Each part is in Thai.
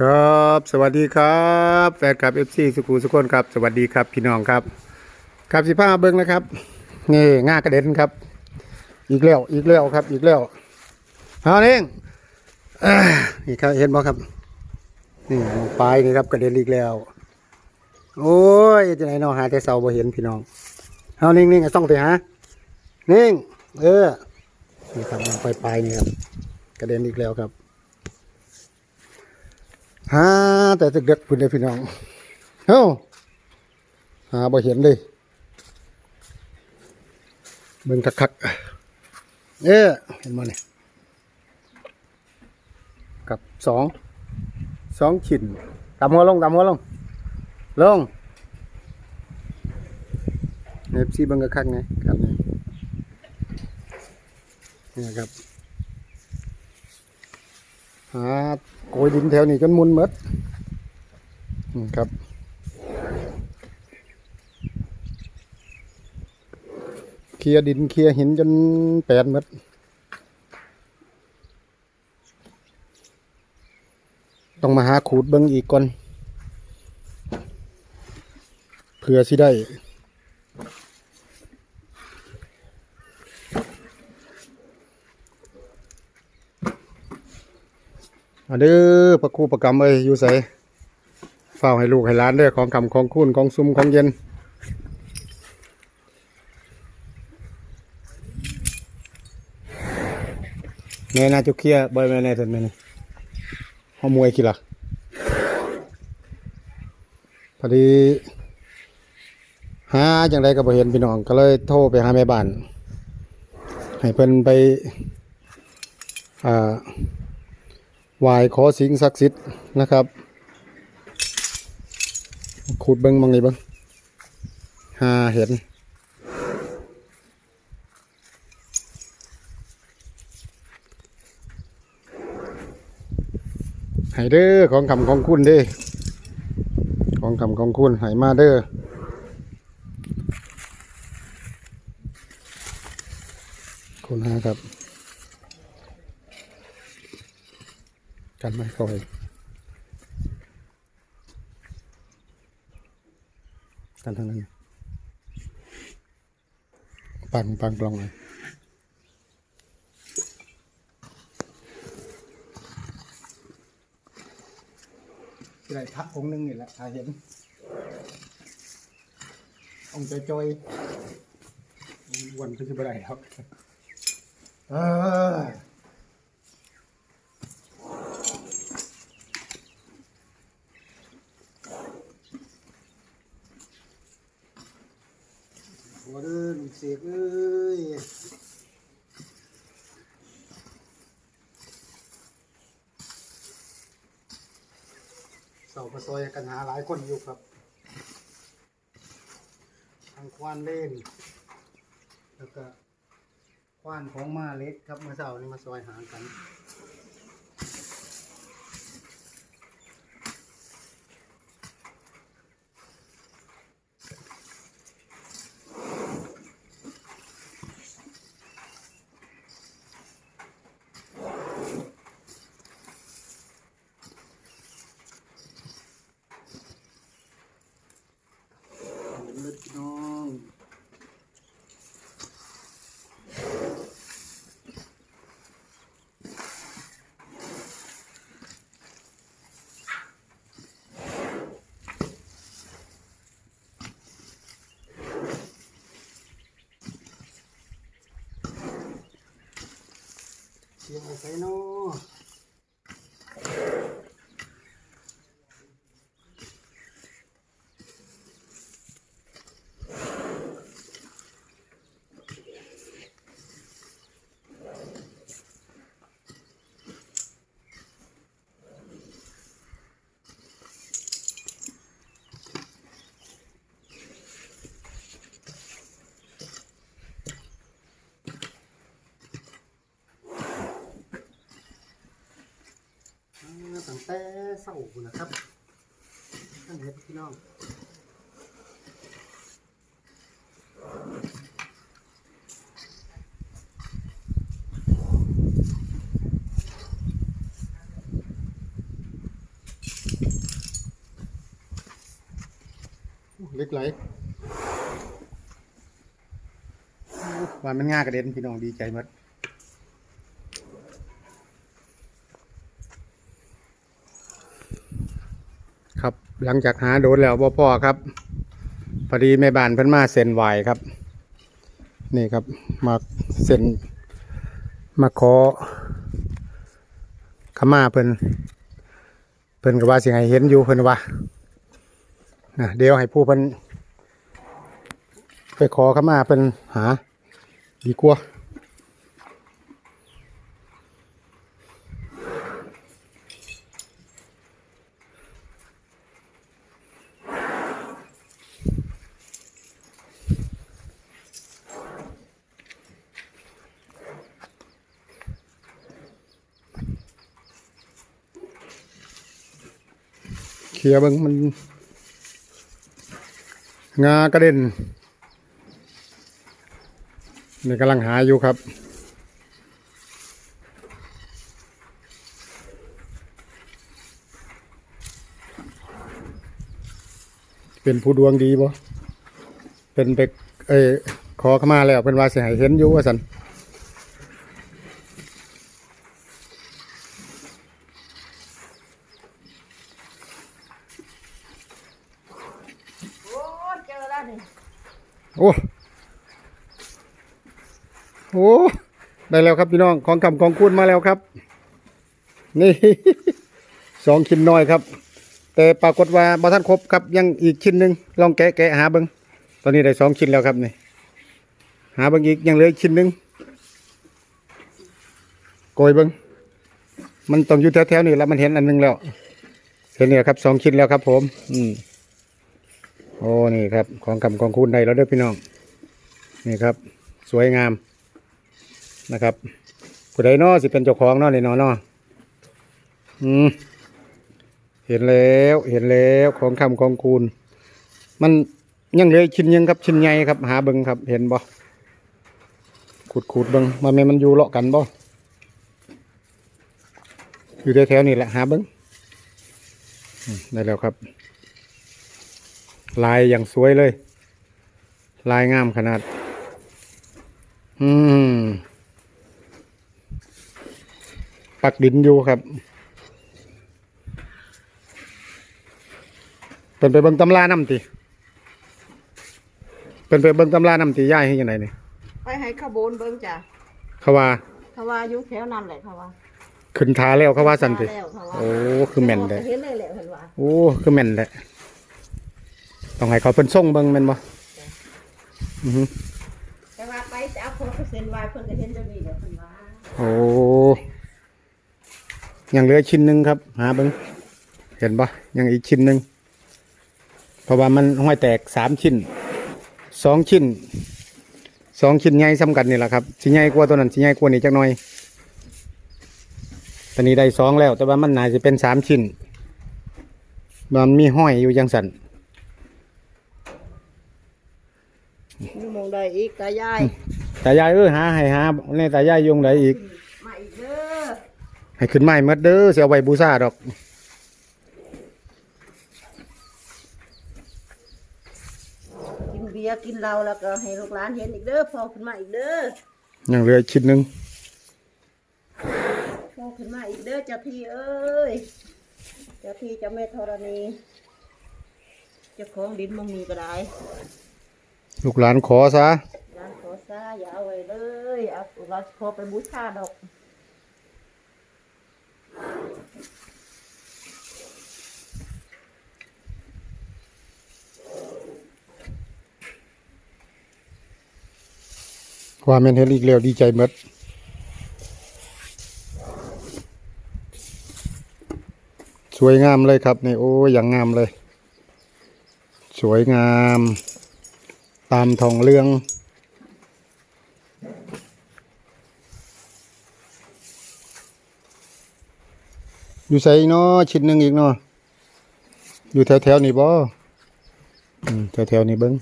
ครับ สวัสดีครับแฟนคลับเอฟซีสุขุสุคนครับ สวัสดีครับพี่น้องครับครับสิผ้าเบิ้งนะครับ นี่ง่ากระเด็นครับ อีกแล้วอีกแล้วครับ อีกแล้วเอาเองนี่ครับเห็นบ่ครับ นี่ปลายนี่ครับกระเด็นอีกแล้ว โอ้ยจะไหนเนอหาแต่เสาบ่เห็นพี่น้องเอานิ่งๆอะต้องไปหานิ่งเออนี่ครับมองปลายปลายนี่ครับกระเด็นอีกแล้วครับ หาแต่ตึกเด็กพุ่นเลยพี่น้องเฮ้าหาบ่เห็นเลยเบิ่งคักๆเอ๊เห็นมาเนี่ยกับสองสองชิ้นตำหัวลงตำหัวลง ลงเอฟซีเบิ่งคักๆไงครับนี่นี่ครับหา โกยดินแถวนี้จนมุนหมดครับ เคลียดินเคลียหินจนแปดหมดต้องมาหาขูดเบิ้งอีกก่อนเพื่อสิได้ อันเด้อประครูประกรรมเอ้ยอยู่ใส่เฝ้าให้ลูกให้หลานเด้อของคำของคุณของซุ้มของเย็นแม่น่าจุเคียบ่อยแม่แน่ถึงแม่นี่เฮามวยกี่ล่ะพอดีหาจังไดก็บ่เห็นพี่น้องก็เลยโทรไปหาแม่บ้าน ให้เพิ่นไปอ่า ไหวายขอสิ่งศักดิ์สิทธิ์นะครับ ขุดเบิ้งมังนี่เบิ้งหาเห็นให้เด้อของคำของคุณเด้อของคำของคุณให้มาเด้อคุณหาครับ กันไม่ค่อยกันทางนั้นปังปังปลองเลยได้ทักองค์หนึงนี่แหละถ้าเห็น องค์จอยๆวันก็จะไม่ได้ครับ เออ หัวเด้อลุงเสกเอ้ยเสาประซอยกันหาหลายคนอยู่ครับ ทางควานเล่น แล้วก็ควานของมาเล็กครับเมื่อเสาร์นี้มาซอยหากัน สียงไรใส่เนาะ เศร้าคุนะครับท่านเห็ดพี่น้องเล็กไหลว่ามันง่ากระเด็นพี่น้องดีใจมาก หลังจากหาโดนแล้วบ่พ่อครับพอดีแม่บ้านเพิ่นมาเซ็นไหวครับ นี่ครับมาเซ็นมาขอขมาเพิ่นเพิ่นก็ว่าสิให้เห็นอยู่เพิ่นว่านะเดี๋ยวให้ผู้เพิ่นไปขอขมาเพิ่นหา ดีกว่า ลียเบิ่งมันงากระเด็นนี่กำลังหาอยู่ครับ เป็นผู้ดวงดีบ่เป็นไปเอ้ขอเข้ามาแล้วเป็นว่าสิให้เห็นอยู่ว่าสัน โอ้เจอแล้วนี่ โอ้ โอ้ได้แล้วครับพี่น้องของคำของคุณมาแล้วครับ นี่สองชิ้นน้อยครับ แต่ปรากฏว่าบอท่านครบครับยังอีกชิ้นหนึ่งลองแกะแกะหาเบิงตอนนี้ได้สองชิ้นแล้วครับนี่หาเบิงอีกยังเหลืออีกชิ้นหนึ่งโกยเบิงมันต้องอยู่แถวๆนี่แล้วมันเห็นอันหนึงแล้วเห็นเนี่ยครับสองชิ้นแล้วครับ ผม อืมโอ้นี่ครับ ของคำของคุณได้แล้วเด้อพี่น้อง นี่ครับ สวยงาม นะครับผู้ใดเนอสิเป็นเจ้าของเนอในนอนออืมเห็นแล้วเห็นแล้วของคำของคูณ มันยังเลืออกชิ้นยังครับชิ้นใหญ่ครับ หาเบิงครับ เห็นบ่ขุดขุดเบิงมาแม่นมันอยู่เลาะกันบ่อยู่แถวๆนี่แหละหาเบิงได้แล้วครับ ลายอย่างสวยเลย ลายงามขนาด อืม ปักดินอยู่ครับเป็นไปเบิ่งตำราน้ำติเป็นไปเบิ่งตำราน้ำติย่ายให้ยังไงนี่ไปให้ขบวนเบิ่งจ้ะเขาว่าเขาว่าอยู่แถวนั้นแหละเขาว่าขึ้นทาแล้วเขาว่าสันติมาแล้วเขาว่าโอ้คือแม่นเลยเห็นเลยแหละเพิ่นว่าโอ้คือแม่นเลยต้องให้เขาเพิ่นส่งเบิ่งแม่นบ่อือฮึแต่ว่าไปจะเอาคนเปอร์เซ็นต์ไว้เพิ่นก็เห็นเดี๋ยวนี้แหละเพิ่นว่าโอ้ ยังเหลือชิ้นหนึ่งครับ หาเบิ่งเห็นปะยังอีกชิ้นหนึ่งเพราะว่ามันห้อยแตกสามชิ้นสองชิ้นสองชิ้นใหญ่ซ้ำกันนี่แหละครับชิ้นใหญ่กว่าตัวนั้นชิ้นใหญ่กว่านี้จักหน่อยตอนนี้ได้สองแล้ว แต่ว่ามันน่าจะเป็นสามชิ้นมันมีห้อยอยู่จังสันอยู่หมองใดอีกตายายตายายเออหาให้หาในตายายอยุงไหนอีกมาอีกเด้อ ให้ขึ้นไม้เมดเด้อเสียไว้บูชาดอกกินเบียร์กินเหล้าแล้วก็ให้ลูกหลานเห็นอีกเด้อพอขึ้นมาอีกเด้อยังเหลืออีกชิ้นหนึ่งพอขึ้นมาอีกเด้อเจ้าที่เอ้ยเจ้าที่เจ้าแม่ธรณีเจ้าของดินมองมีก็ได้ลูกหลานขอซะ ร้านขอซาอย่าเอาไว้เลยเอาเราพอไปบูชาดอก ว่าแม่นเห็นอีกแล้วดีใจหมดสวยงามเลยครับนี่โอ้ยอย่างงามเลย สวยงาม ตามทองเรืองอยู่ใส่เนาะชิ้นหนึ่งอีกเนาะอยู่แถวๆนี่บ่แถวแถวๆนี่เบิ้ง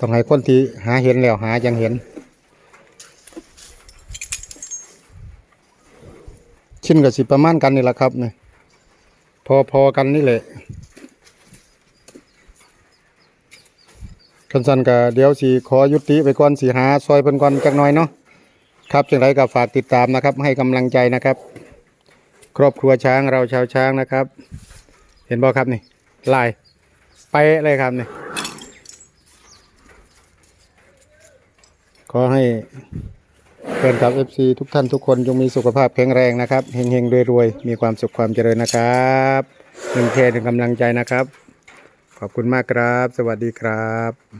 ต้องให้คนที่หาเห็นแล้วหายังเห็น ชิ้นกับสิประมาณกันนี่แหละครับเนี่ยพอพอๆกันนี่แหละคันสันก็เดี๋ยวสิขอยุติไปก่อนสิหาซอยเพิ่นก่อนจักหน่อยเนาะครับจังไรก็ฝากติดตามนะครับ ให้กำลังใจนะครับ ครอบครัวช้างเราชาวช้างนะครับ เห็นบ่ครับนี่ลายไปเลยครับนี่ ขอให้เพื่อนกับ FC ทุกท่านทุกคนจงมีสุขภาพแข็งแรงนะครับเฮงๆรวยๆ มีความสุขความเจริญนะครับหนึ่งแชร์หนึ่งกำลังใจนะครับ ขอบคุณมากครับ สวัสดีครับ